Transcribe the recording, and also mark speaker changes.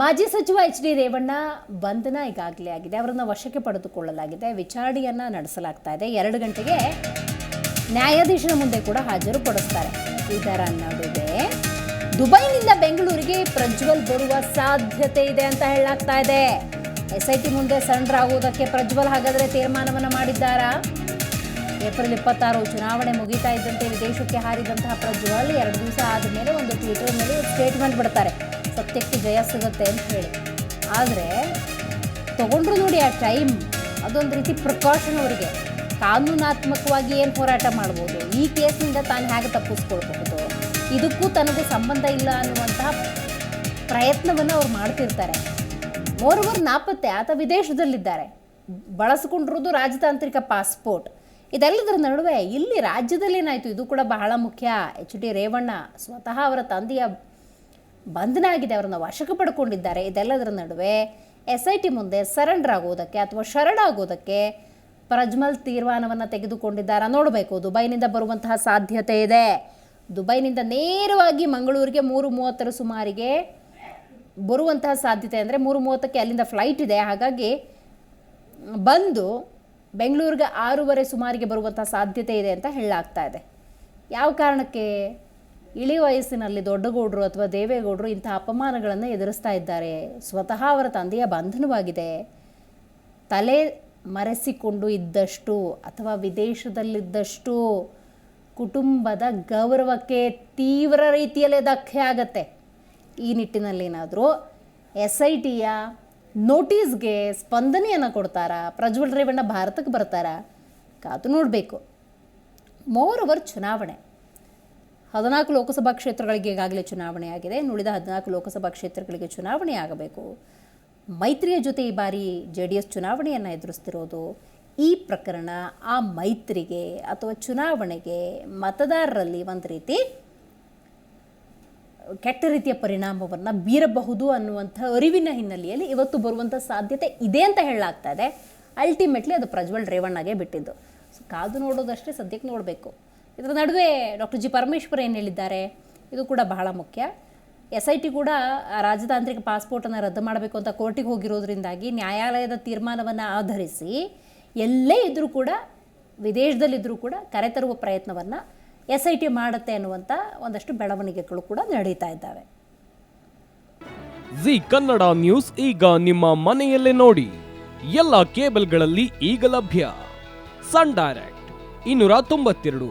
Speaker 1: ಮಾಜಿ ಸಚಿವ H D Revanna ಬಂಧನ ಈಗಾಗಲೇ ಆಗಿದೆ. ಅವರನ್ನು ವಶಕ್ಕೆ ಪಡೆದುಕೊಳ್ಳಲಾಗಿದೆ. ವಿಚಾರಣೆಯನ್ನ ನಡೆಸಲಾಗ್ತಾ ಇದೆ. ಎರಡು ಗಂಟೆಗೆ ನ್ಯಾಯಾಧೀಶನ ಮುಂದೆ ಕೂಡ ಹಾಜರು ಪಡಿಸ್ತಾರೆ. ಇದರ ನಡುವೆ ದುಬೈನಿಂದ ಬೆಂಗಳೂರಿಗೆ ಪ್ರಜ್ವಲ್ ಬರುವ ಸಾಧ್ಯತೆ ಇದೆ ಅಂತ ಹೇಳಲಾಗ್ತಾ ಇದೆ. ಎಸ್ ಐ ಟಿ ಮುಂದೆ ಸರೆಂಡರ್ ಆಗುವುದಕ್ಕೆ ಪ್ರಜ್ವಲ್ ಹಾಗಾದ್ರೆ ತೀರ್ಮಾನವನ್ನು ಮಾಡಿದ್ದಾರಾ? ಏಪ್ರಿಲ್ ಇಪ್ಪತ್ತಾರು ಚುನಾವಣೆ ಮುಗಿತಾ ಇದ್ದಂತೆ ವಿದೇಶಕ್ಕೆ ಹಾರಿದಂತಹ ಪ್ರಜ್ವಲ್ ಎರಡು ದಿವಸ ಆದಮೇಲೆ ಒಂದು ಟ್ವಿಟರ್ನಲ್ಲಿ ಸ್ಟೇಟ್ಮೆಂಟ್ ಬಿಡ್ತಾರೆ. ಸತ್ಯಕ್ಕೆ ಜಯ ಸಿಗುತ್ತೆ ಅಂತ ಹೇಳಿ. ಆದರೆ ತಗೊಂಡ್ರು ನೋಡಿ ಆ ಟೈಮ್ ಅದೊಂದು ರೀತಿ ಪ್ರಿಕಾಷನ್ ಅವರಿಗೆ. ಕಾನೂನಾತ್ಮಕವಾಗಿ ಏನು ಹೋರಾಟ ಮಾಡ್ಬೋದು? ಈ ಕೇಸಿನಿಂದ ತಾನು ಹೇಗೆ ತಪ್ಪಿಸ್ಕೊಳ್ಬಹುದು? ಇದಕ್ಕೂ ತನಗೂ ಸಂಬಂಧ ಇಲ್ಲ ಅನ್ನುವಂತಹ ಪ್ರಯತ್ನವನ್ನು ಅವ್ರು ಮಾಡ್ತಿರ್ತಾರೆ. ಮೋರ್ವರ್ ನಾಪತ್ತೆ ಆತ ವಿದೇಶದಲ್ಲಿದ್ದಾರೆ. ಬಳಸಿಕೊಂಡಿರೋದು ರಾಜತಾಂತ್ರಿಕ ಪಾಸ್ಪೋರ್ಟ್ ಇದೆಲ್ಲದರ ನಡುವೆ ಇಲ್ಲಿ ರಾಜ್ಯದಲ್ಲಿ ಏನಾಯಿತು ಇದು ಕೂಡ ಬಹಳ ಮುಖ್ಯ. ಎಚ್ ಡಿ ರೇವಣ್ಣ, ಸ್ವತಃ ಅವರ ತಂದೆಯ ಬಂಧನ ಆಗಿದೆ ಅವರನ್ನು ವಶಕ್ಕೆ ಪಡ್ಕೊಂಡಿದ್ದಾರೆ. ಇದೆಲ್ಲದರ ನಡುವೆ ಎಸ್ ಐ ಟಿ ಮುಂದೆ ಸರೆಂಡರ್ ಆಗೋದಕ್ಕೆ ಅಥವಾ ಶರಣಾಗೋದಕ್ಕೆ ಪ್ರಜ್ಮಲ್ ತೀರ್ಮಾನವನ್ನು ತೆಗೆದುಕೊಂಡಿದ್ದಾರ? ನೋಡಬೇಕು. ದುಬೈನಿಂದ ಬರುವಂತಹ ಸಾಧ್ಯತೆ ಇದೆ. ದುಬೈನಿಂದ ನೇರವಾಗಿ ಮಂಗಳೂರಿಗೆ ಮೂರು ಮೂವತ್ತರ ಸುಮಾರಿಗೆ ಬರುವಂತಹ ಸಾಧ್ಯತೆ ಅಂದರೆ ಮೂರು ಮೂವತ್ತಕ್ಕೆ ಅಲ್ಲಿಂದ ಫ್ಲೈಟ್ ಇದೆ. ಹಾಗಾಗಿ ಬಂದು ಬೆಂಗಳೂರಿಗೆ ಆರೂವರೆ ಸುಮಾರಿಗೆ ಬರುವಂಥ ಸಾಧ್ಯತೆ ಇದೆ ಅಂತ ಹೇಳಲಾಗ್ತಾ ಇದೆ. ಯಾವ ಕಾರಣಕ್ಕೆ ಇಳಿ ವಯಸ್ಸಿನಲ್ಲಿ ದೊಡ್ಡಗೌಡರು ಅಥವಾ ದೇವೇಗೌಡರು ಇಂಥ ಅಪಮಾನಗಳನ್ನು ಎದುರಿಸ್ತಾ ಇದ್ದಾರೆ. ಸ್ವತಃ ಅವರ ತಂದೆಯ ಬಂಧನವಾಗಿದೆ. ತಲೆ ಮರೆಸಿಕೊಂಡು ಇದ್ದಷ್ಟು ಅಥವಾ ವಿದೇಶದಲ್ಲಿದ್ದಷ್ಟು ಕುಟುಂಬದ ಗೌರವಕ್ಕೆ ತೀವ್ರ ರೀತಿಯಲ್ಲೇ ಧಕ್ಕೆ ಆಗತ್ತೆ. ಈ ನಿಟ್ಟಿನಲ್ಲಿ ಏನಾದರೂ ಎಸ್ ಐ ಟಿಯ ನೋಟಿಸ್ಗೆ ಸ್ಪಂದನೆಯನ್ನು ಕೊಡ್ತಾರಾ? ಪ್ರಜ್ವಲ್ ರೇವಣ್ಣ ಭಾರತಕ್ಕೆ ಬರ್ತಾರಾ? ಕಾದು ನೋಡಬೇಕು. ಮೋರ್ ಓವರ್ ಚುನಾವಣೆ. ಹದಿನಾಲ್ಕು ಲೋಕಸಭಾ ಕ್ಷೇತ್ರಗಳಿಗೆ ಈಗಾಗಲೇ ಚುನಾವಣೆ ಆಗಿದೆ ಉಳಿದ ಹದಿನಾಲ್ಕು ಲೋಕಸಭಾ ಕ್ಷೇತ್ರಗಳಿಗೆ ಚುನಾವಣೆ ಆಗಬೇಕು. ಮೈತ್ರಿಯ ಜೊತೆ ಈ ಬಾರಿ ಜೆ ಡಿ ಎಸ್ ಚುನಾವಣೆಯನ್ನು ಎದುರಿಸ್ತಿರೋದು ಈ ಪ್ರಕರಣ ಆ ಮೈತ್ರಿಗೆ ಅಥವಾ ಚುನಾವಣೆಗೆ ಮತದಾರರಲ್ಲಿ ಒಂದು ರೀತಿ ಕೆಟ್ಟ ರೀತಿಯ ಪರಿಣಾಮವನ್ನು ಬೀರಬಹುದು ಅನ್ನುವಂಥ ಅರಿವಿನ ಹಿನ್ನೆಲೆಯಲ್ಲಿ ಇವತ್ತು ಬರುವಂಥ ಸಾಧ್ಯತೆ ಇದೆ ಅಂತ ಹೇಳಲಾಗ್ತಾ ಇದೆ. ಅಲ್ಟಿಮೇಟ್ಲಿ ಅದು ಪ್ರಜ್ವಲ್ ರೇವಣ್ಣಗೆ ಬಿಟ್ಟಿದ್ದು. ಸೊ ಕಾದು ನೋಡೋದಷ್ಟೇ ಸದ್ಯಕ್ಕೆ ನೋಡಬೇಕು. ಇದರ ನಡುವೆ ಡಾಕ್ಟರ್ ಜಿ ಪರಮೇಶ್ವರ್ ಏನು ಹೇಳಿದ್ದಾರೆ, ಇದು ಕೂಡ ಬಹಳ ಮುಖ್ಯ. ಎಸ್ ಐ ಟಿ ಕೂಡ ರಾಜತಾಂತ್ರಿಕ ಪಾಸ್ಪೋರ್ಟನ್ನು ರದ್ದು ಮಾಡಬೇಕು ಅಂತ ಕೋರ್ಟಿಗೆ ಹೋಗಿರೋದ್ರಿಂದಾಗಿ ನ್ಯಾಯಾಲಯದ ತೀರ್ಮಾನವನ್ನು ಆಧರಿಸಿ ಎಲ್ಲೇ ಇದ್ದರೂ ಕೂಡ ವಿದೇಶದಲ್ಲಿದ್ದರೂ ಕೂಡ ಕರೆತರುವ ಪ್ರಯತ್ನವನ್ನು ಎಸ್ ಐ ಟಿ ಮಾಡುತ್ತೆ ಅನ್ನುವಂಥ ಒಂದಷ್ಟು ಬೆಳವಣಿಗೆಗಳು ಕೂಡ ನಡೀತಾ ಇದ್ದಾವೆ.
Speaker 2: ಜಿ ಕನ್ನಡ ನ್ಯೂಸ್ ಈಗ ನಿಮ್ಮ ಮನೆಯಲ್ಲೇ ನೋಡಿ. ಎಲ್ಲ ಕೇಬಲ್ಗಳಲ್ಲಿ ಈಗ ಲಭ್ಯ. ಸನ್ ಡೈರೆಕ್ಟ್, ಇನ್ನೂರ ತೊಂಬತ್ತೆರಡು.